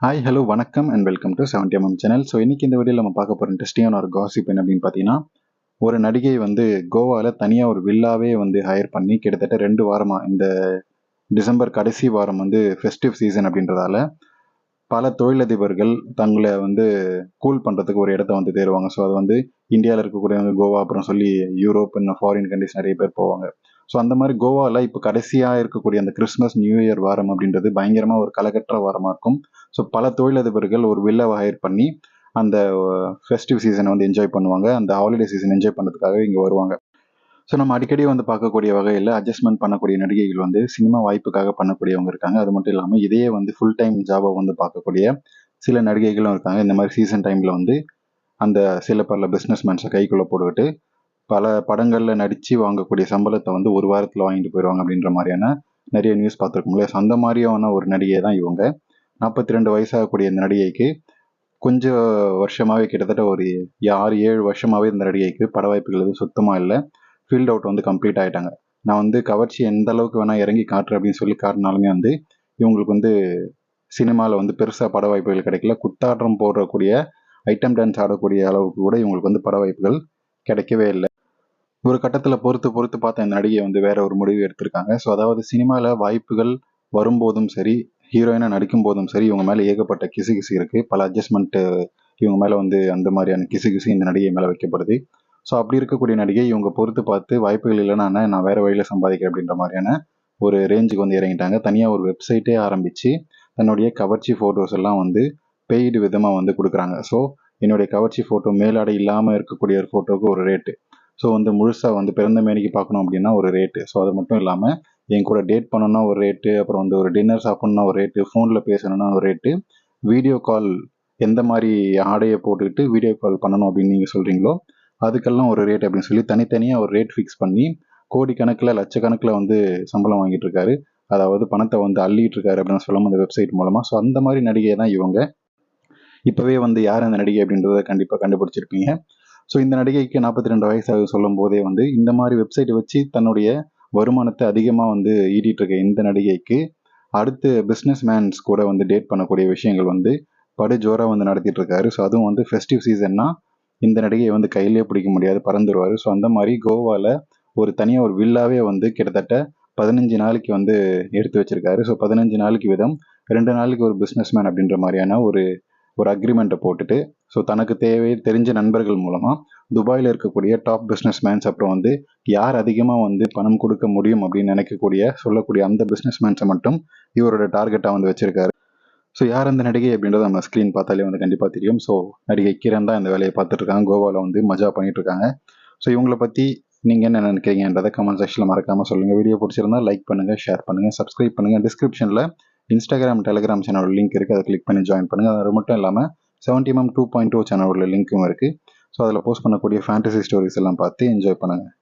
Hi hello வணக்கம் and welcome to seventy MM channel so இன்னைக்கு இந்த வீடியோவில் நம்ம பார்க்க போகிற இன்ட்ரெஸ்டிங்கான ஒரு காசிப் என்ன அப்படின்னு பார்த்தீங்கன்னா ஒரு நடிகை வந்து கோவாவில் தனியாக ஒரு வில்லாவே வந்து ஹையர் பண்ணி கிட்டத்தட்ட ரெண்டு வாரமாக இந்த டிசம்பர் கடைசி வாரம் வந்து ஃபெஸ்டிவ் சீசன் அப்படின்றதால பல தொழிலதிபர்கள் தங்களை வந்து கூல் பண்ணுறதுக்கு ஒரு இடத்த வந்து தேடுவாங்க. ஸோ அது வந்து இந்தியாவில் இருக்கக்கூடிய கோவா அப்புறம் சொல்லி யூரோப் இன்னும் ஃபாரின் கண்ட்ரிஸ் நிறைய பேர் போவாங்க. ஸோ அந்த மாதிரி கோவாவில் இப்போ கடைசியாக இருக்கக்கூடிய அந்த கிறிஸ்மஸ் நியூ இயர் வாரம் அப்படின்றது பயங்கரமாக ஒரு கலகற்ற வாரமாக இருக்கும். ஸோ பல தொழிலதிபர்கள் ஒரு வில்லாவை ஹையர் பண்ணி அந்த ஃபெஸ்டிவ் சீசனை வந்து என்ஜாய் பண்ணுவாங்க. அந்த ஹாலிடே சீசன் என்ஜாய் பண்ணுறதுக்காக இங்கே வருவாங்க. ஸோ நம்ம அடிக்கடி வந்து பார்க்கக்கூடிய வகையில் அட்ஜஸ்ட்மெண்ட் பண்ணக்கூடிய நடிகைகள் வந்து சினிமா வாய்ப்புக்காக பண்ணக்கூடியவங்க இருக்காங்க. அது மட்டும் இல்லாமல் இதையே வந்து ஃபுல் டைம் ஜாபாக வந்து பார்க்கக்கூடிய சில நடிகைகளும் இருக்காங்க. இந்த மாதிரி சீசன் டைமில் வந்து அந்த சில பல பிஸ்னஸ் மேன்ஸை கைக்குள்ளே போட்டுக்கிட்டு பல படங்களில் நடித்து வாங்கக்கூடிய சம்பளத்தை வந்து ஒரு வாரத்தில் வாங்கிட்டு போயிடுவாங்க அப்படின்ற மாதிரியான நிறைய நியூஸ் பார்த்துருக்கோம் இல்லையா? ஸோ அந்த மாதிரியான ஒரு நடிகை தான் இவங்க. நாற்பத்தி ரெண்டு வயசாகக்கூடிய இந்த நடிகைக்கு கொஞ்சம் வருஷமாகவே கிட்டத்தட்ட ஒரு ஆறு ஏழு வருஷமாகவே இந்த நடிகைக்கு பட வாய்ப்புகள் எதுவும் சுத்தமாக இல்லை. ஃபீல்ட் அவுட் வந்து கம்ப்ளீட் ஆகிட்டாங்க நான் வந்து கவர்ச்சி எந்த அளவுக்கு வேணால் இறங்கி காட்டுறேன் அப்படின்னு சொல்லி காட்டினாலுமே வந்து இவங்களுக்கு வந்து சினிமாவில் வந்து பெருசாக பட வாய்ப்புகள் கிடைக்கல. குத்தாட்டம் போடக்கூடிய ஐட்டம் டான்ஸ் ஆடக்கூடிய அளவுக்கு கூட இவங்களுக்கு வந்து பட வாய்ப்புகள் கிடைக்கவே இல்லை. ஒரு கட்டத்தில் பொறுத்து பொறுத்து பார்த்த நடிகை வந்து வேற ஒரு முடிவு எடுத்திருக்காங்க. ஸோ அதாவது சினிமாவில் வாய்ப்புகள் வரும்போதும் சரி ஹீரோயினாக நடிக்கும் போதும் சரி இவங்க மேலே ஏகப்பட்ட கிசு கிசு இருக்குது பல அட்ஜஸ்ட்மெண்ட்டு இவங்க மேலே வந்து அந்த மாதிரியான கிசு கிசு இந்த நடிகை மேலே வைக்கப்படுது. ஸோ அப்படி இருக்கக்கூடிய நடிகை இவங்க பொறுத்து பார்த்து வாய்ப்புகள் இல்லைனா நான் வேறு வழியில் சம்பாதிக்கிறேன் அப்படின்ற மாதிரியான ஒரு ரேஞ்சுக்கு வந்து இறங்கிட்டாங்க. தனியாக ஒரு வெப்சைட்டே ஆரம்பித்து தன்னுடைய கவர்ச்சி ஃபோட்டோஸ் எல்லாம் வந்து பெய்டு விதமாக வந்து கொடுக்குறாங்க. ஸோ என்னுடைய கவர்ச்சி ஃபோட்டோ மேலாடை இல்லாமல் இருக்கக்கூடிய ஒரு ஃபோட்டோவுக்கு ஒரு ரேட்டு ஸோ வந்து முழுசாக வந்து பிறந்த மேனிக்கு பார்க்கணும் அப்படின்னா ஒரு ரேட்டு ஸோ அது மட்டும் இல்லாமல் என் கூட டேட் பண்ணணும்னா ஒரு ரேட்டு அப்புறம் வந்து ஒரு டின்னர் சாப்பிட்ணுன்னா ஒரு ரேட்டு ஃபோனில் பேசணும்னா ஒரு ரேட்டு வீடியோ கால் எந்த மாதிரி ஆடையை போட்டுக்கிட்டு வீடியோ கால் பண்ணணும் அப்படின்னு நீங்கள் சொல்கிறீங்களோ அதுக்கெல்லாம் ஒரு ரேட் அப்படின்னு சொல்லி தனித்தனியாக ஒரு ரேட் ஃபிக்ஸ் பண்ணி கோடிக்கணக்கில் லட்சக்கணக்கில் வந்து சம்பளம் வாங்கிட்டு இருக்காரு. அதாவது பணத்தை வந்து அள்ளிட்டு இருக்காரு அப்படின்னு சொல்லாமல் அந்த வெப்சைட் மூலமாக ஸோ அந்த மாதிரி நடிகை தான் இவங்க. இப்போவே வந்து யார் அந்த நடிகை அப்படின்றத கண்டிப்பாக கண்டுபிடிச்சிருப்பீங்க. ஸோ இந்த நடிகைக்கு நாற்பத்தி ரெண்டு வயசாக சொல்லும் போதே வந்து இந்த மாதிரி வெப்சைட் வச்சு தன்னுடைய வருமானத்தை அதிகமாக வந்து ஈட்டிட்டு இருக்க இந்த நடிகைக்கு அடுத்து பிஸ்னஸ் மேன்ஸ் கூட வந்து டேட் பண்ணக்கூடிய விஷயங்கள் வந்து படு ஜோராக வந்து நடத்திட்டு இருக்காரு ஸோ அதுவும் வந்து ஃபெஸ்டிவ் சீசன்னா இந்த நடிகையை வந்து கையிலே பிடிக்க முடியாது பறந்துருவார். ஸோ அந்த மாதிரி கோவாவில் ஒரு தனியாக ஒரு வில்லாவே வந்து கிட்டத்தட்ட பதினஞ்சு நாளைக்கு வந்து எடுத்து வச்சிருக்காரு. ஸோ பதினஞ்சு நாளைக்கு விதம் ரெண்டு நாளைக்கு ஒரு பிஸ்னஸ் மேன் அப்படின்ற மாதிரியான ஒரு ஒரு அக்ரிமெண்ட்டை போட்டுட்டு ஸோ தனக்கு தேவை தெரிஞ்ச நண்பர்கள் மூலமாக துபாயில் இருக்கக்கூடிய டாப் பிஸ்னஸ் மேன்ஸ் அப்புறம் வந்து யார் அதிகமாக வந்து பணம் கொடுக்க முடியும் அப்படின்னு நினைக்கக்கூடிய சொல்லக்கூடிய அந்த பிஸ்னஸ் மேன்ஸை மட்டும் இவரோட டார்கெட்டாக வந்து வச்சிருக்காரு. ஸோ யார் அந்த நடிகை அப்படின்றத நம்ம ஸ்க்ரீன் பார்த்தாலே வந்து கண்டிப்பாக தெரியும். ஸோ நடிகை கிரண் தான் இந்த வேலையை பார்த்துட்ருக்காங்க கோவாவில் வந்து மஜா பண்ணிகிட்ருக்காங்க ஸோ இவங்களை பற்றி நீங்கள் என்ன நினைக்கிறீங்கன்றதை கமெண்ட் செக்ஷனில் மறக்காமல் சொல்லுங்கள் வீடியோ பிடிச்சிருந்தா லைக் பண்ணுங்கள் ஷேர் பண்ணுங்கள் சப்ஸ்கிரைப் பண்ணுங்கள் டிஸ்கிரிப்ஷனில் இன்ஸ்டாகிராம் டெலிகிராம் சேனலோட லிங்க் இருக்குது அதை கிளிக் பண்ணி ஜாயின் பண்ணுங்கள் அது மட்டும் இல்லாமல் seventy MM two point two சேனலோட லிங்க்கும் இருக்குது ஸோ அதில் போஸ்ட் பண்ணக்கூடிய ஃபேண்டசி ஸ்டோரிஸ் எல்லாம் பார்த்து என்ஜாய் பண்ணுங்கள்